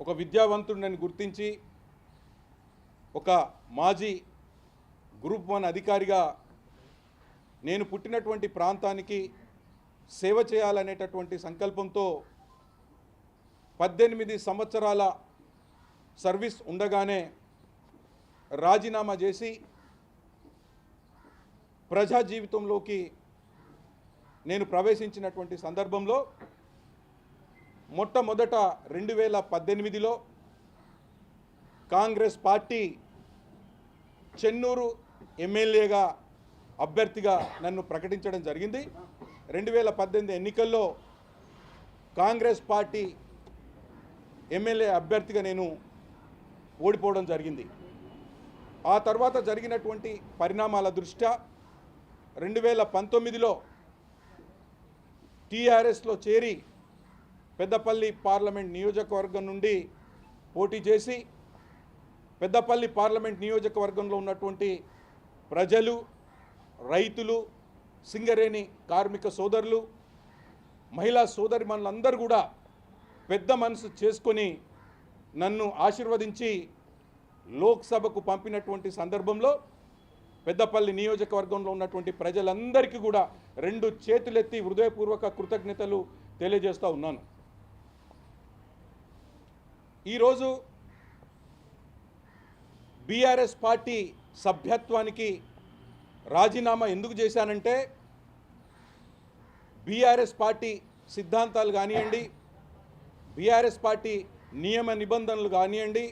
ఒక విద్యావంతుడిని గుర్తించి ఒక మాజీ గ్రూప్ వన్ అధికారిగా నేను పుట్టినటువంటి ప్రాంతానికి సేవ చేయాలనేటటువంటి సంకల్పంతో పద్దెనిమిది సంవత్సరాల సర్వీస్ ఉండగానే రాజీనామా చేసి ప్రజా జీవితంలోకి నేను ప్రవేశించినటువంటి సందర్భంలో మొట్టమొదట రెండు వేల పద్దెనిమిదిలో కాంగ్రెస్ పార్టీ చెన్నూరు ఎమ్మెల్యేగా అభ్యర్థిగా నన్ను ప్రకటించడం జరిగింది. రెండు వేల పద్దెనిమిది ఎన్నికల్లో కాంగ్రెస్ పార్టీ ఎమ్మెల్యే అభ్యర్థిగా నేను ఓడిపోవడం జరిగింది. ఆ తర్వాత జరిగినటువంటి పరిణామాల దృష్ట్యా రెండు వేల పంతొమ్మిదిలో టీఆర్ఎస్లో చేరి పెద్దపల్లి పార్లమెంట్ నియోజకవర్గం నుండి పోటీ చేసి పెద్దపల్లి పార్లమెంట్ నియోజకవర్గంలో ఉన్నటువంటి ప్రజలు రైతులు సింగరేణి కార్మిక సోదరులు మహిళా సోదరిమణులందరూ కూడా పెద్ద మనసు చేసుకొని నన్ను ఆశీర్వదించి లోక్సభకు పంపినటువంటి సందర్భంలో పెద్దపల్లి నియోజకవర్గంలో ఉన్నటువంటి ప్రజలందరికీ కూడా రెండు చేతులెత్తి హృదయపూర్వక కృతజ్ఞతలు తెలియజేస్తూ ఉన్నాను. ఈరోజు బీఆర్ఎస్ పార్టీ సభ్యత్వానికి రాజీనామా ఎందుకు చేశానంటే బీఆర్ఎస్ పార్టీ సిద్ధాంతాలు కానివ్వండి బీఆర్ఎస్ పార్టీ నియమ నిబంధనలు కానివ్వండి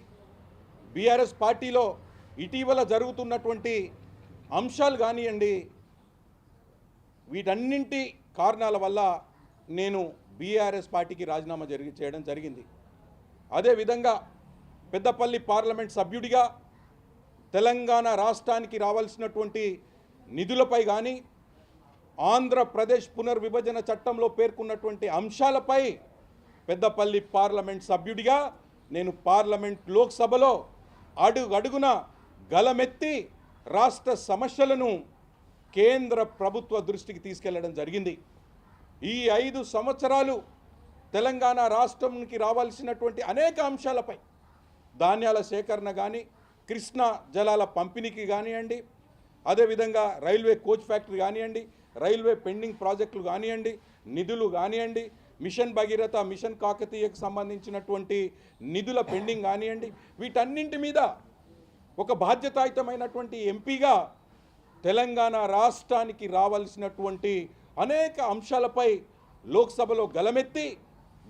బీఆర్ఎస్ పార్టీలో ఇటీవల జరుగుతున్నటువంటి అంశాలు కానివ్వండి వీటన్నింటి కారణాల వల్ల నేను బీఆర్ఎస్ పార్టీకి రాజీనామా జరిగి చేయడం జరిగింది. అదేవిధంగా పెద్దపల్లి పార్లమెంట్ సభ్యుడిగా తెలంగాణ రాష్ట్రానికి రావాల్సినటువంటి నిధులపై కానీ ఆంధ్రప్రదేశ్ పునర్విభజన చట్టంలో పేర్కొన్నటువంటి అంశాలపై పెద్దపల్లి పార్లమెంట్ సభ్యుడిగా నేను పార్లమెంట్ లోక్సభలో అడుగు అడుగున గలమెత్తి రాష్ట్ర సమస్యలను కేంద్ర ప్రభుత్వ దృష్టికి తీసుకెళ్ళడం జరిగింది. ఈ ఐదు సంవత్సరాలు తెలంగాణ రాష్ట్రంకి రావాల్సినటువంటి అనేక అంశాలపై ధాన్యాల సేకరణ కానీ కృష్ణా జలాల పంపిణీకి కానివ్వండి అదేవిధంగా రైల్వే కోచ్ ఫ్యాక్టరీ కానివ్వండి రైల్వే పెండింగ్ ప్రాజెక్టులు కానివ్వండి నిధులు కానివ్వండి మిషన్ భగీరథ మిషన్ కాకతీయకు సంబంధించినటువంటి నిధుల పెండింగ్ కానివ్వండి వీటన్నింటి మీద ఒక బాధ్యతాయుతమైనటువంటి ఎంపీగా తెలంగాణ రాష్ట్రానికి రావాల్సినటువంటి అనేక అంశాలపై లోక్సభలో గలమెత్తి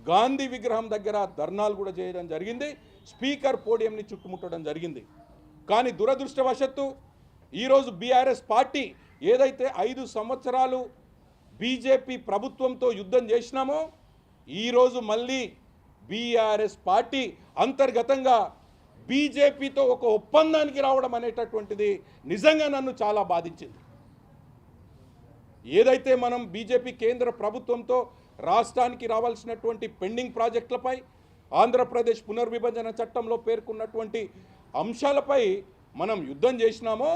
గాంధీ విగ్రహం దగ్గర ధర్నాలు కూడా చేయడం జరిగింది. స్పీకర్ పోడియంని చుట్టుముట్టడం జరిగింది. కానీ దురదృష్టవశత్తు ఈరోజు బీఆర్ఎస్ పార్టీ ఏదైతే ఐదు సంవత్సరాలు బీజేపీ ప్రభుత్వంతో యుద్ధం చేసినామో ఈరోజు మళ్ళీ బీఆర్ఎస్ పార్టీ అంతర్గతంగా బీజేపీతో ఒక ఒప్పందానికి రావడం అనేటటువంటిది నిజంగా నన్ను చాలా బాధించింది. ఏదైతే మనం బీజేపీ కేంద్ర ప్రభుత్వంతో రాష్ట్రానికి రావాల్సినటువంటి పెండింగ్ ప్రాజెక్టులపై ఆంధ్రప్రదేశ్ పునర్విభజన చట్టంలో పేర్కొన్నటువంటి అంశాలపై మనం యుద్ధం చేసినామో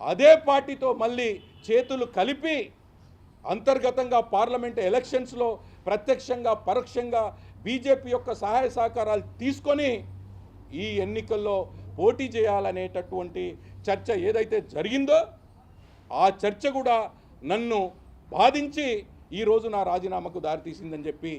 అదే పార్టీతో మళ్ళీ చేతులు కలిపి అంతర్గతంగా పార్లమెంట్ ఎలక్షన్స్లో ప్రత్యక్షంగా పరోక్షంగా బీజేపీ యొక్క సహాయ సహకారాలు తీసుకొని ఈ ఎన్నికల్లో పోటీ చేయాలనేటటువంటి చర్చ ఏదైతే జరిగిందో ఆ చర్చ కూడా నన్ను బాధించి ఈరోజు నా రాజీనామాకు దారితీసిందని చెప్పి